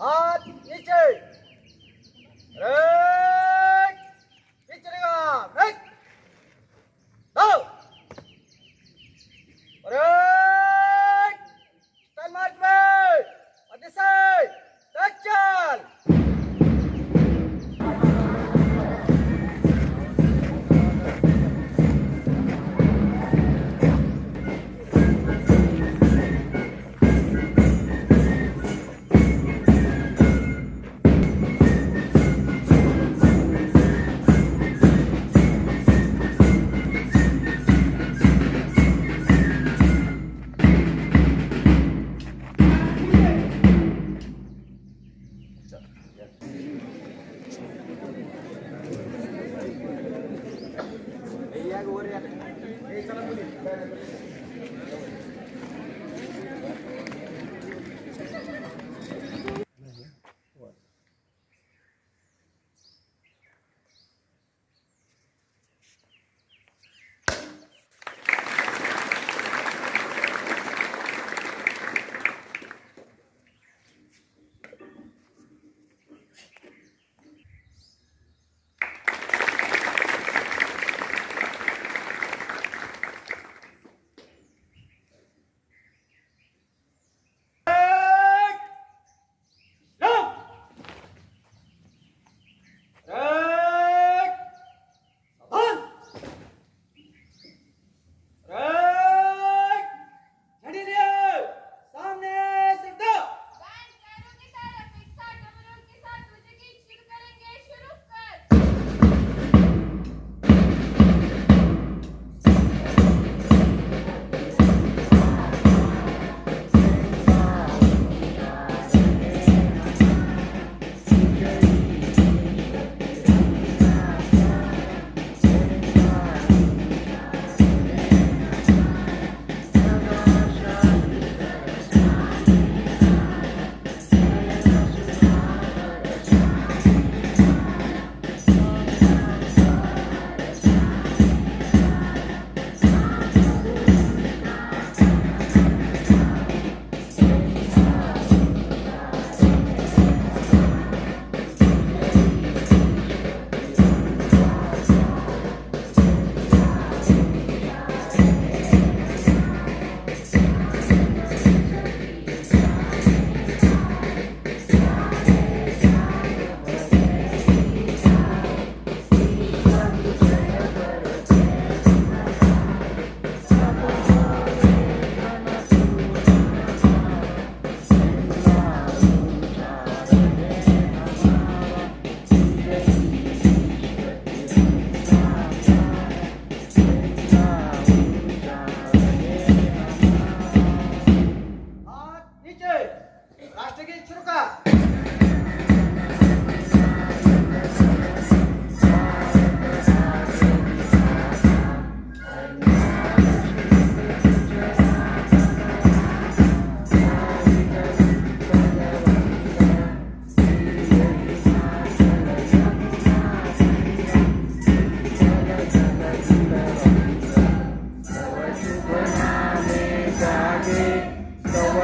हाथ नीचे रे Ele está na bonita.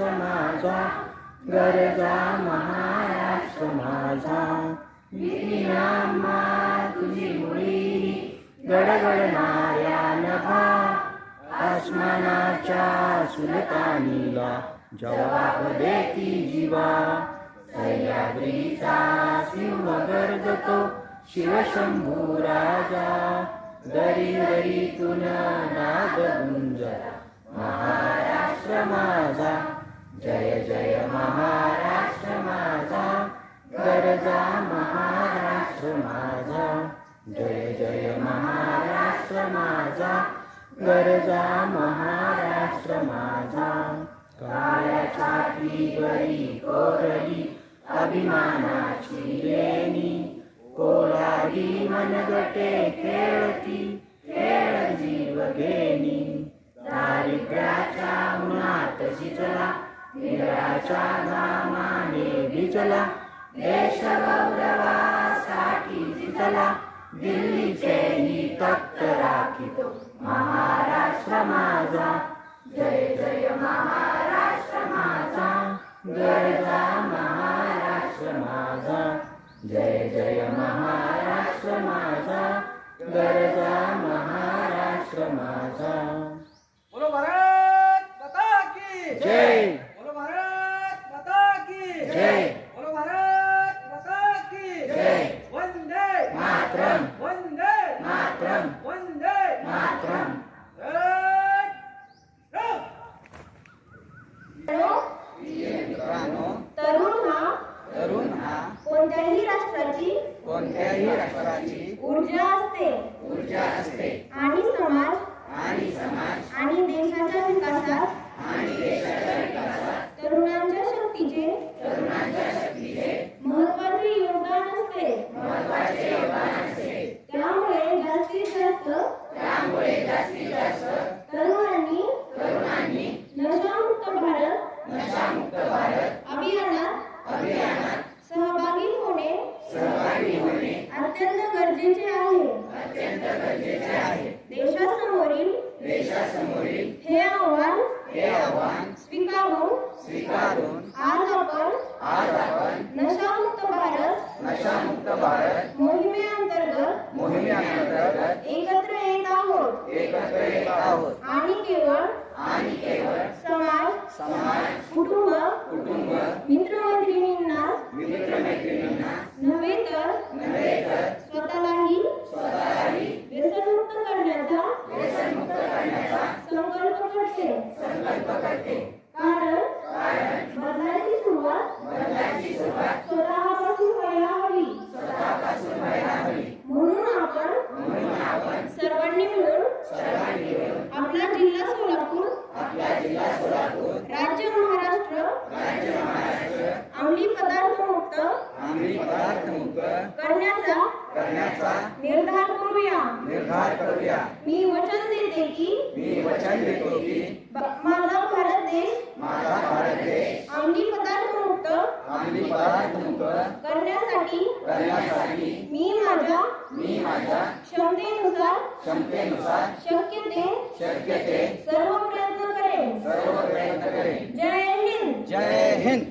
Maharashtra माझा गरजा महाराष्ट्र माझा. विधिनामा तुझी मुळी गडगडणाऱ्या नभा आसमानाच्या सुलतानीला जवाब देती जीवा. सह्याद्रीचा सिंह गर्जतो शिवशंभू राजा. दरी दरीतून नाद गुंज महाराष्ट्र माझा. जय जय महाराष्ट्र माझा गरजा महाराष्ट्र माझा. जय जय महाराष्ट्र माझा गरजा महाराष्ट्र माझा. काळ्या छाती गरी कोरली अभिमानाची लेणी कोलाही मनगटे खेळती खेळ जीव घेणी. दारिद्र्याच्या उन्हात शिजला निराच्या घामाने भिजला देश गौरवासाठी जिजला दिल्लीचेही तप्त राखितो. महाराष्ट्र माझा. जय जय महाराष्ट्र माझा. गरजा महाराष्ट्र माझा. जय जय महाराष्ट्र माझा गरजा महाराष्ट्र माझा बोलो भारत माता की जय बोलो भारत माता की जय अत्यंत गरजेचे आहे. देशासमोरील हे आव्हान हे आव्हान स्वीकारून स्वीकारून आज आपण आज आपण नशामुक्त भारत नशामुक्त भारत मोहिमेअंतर्गत मोहिमेअंतर्गत एकत्र येत आहोत. एकत्र येत आहोत. आणि केवळ आणि केवळ नव्हे करण्याचा निर्धार करूया. निर्धार करूया. मी वचन देते की मी वचन देतो की माझा भारत देश माझा भारत देश अंमली पदार्थ मुक्त अंमली पदार्थ मुक्त करण्यासाठी करण्यासाठी मी माझ्या मी माझ्या क्षमतेनुसार क्षमतेनुसार शक्य ते शक्य ते सर्व प्रयत्न करेन. सर्व प्रयत्न करेन. जय हिंद. जय हिंद.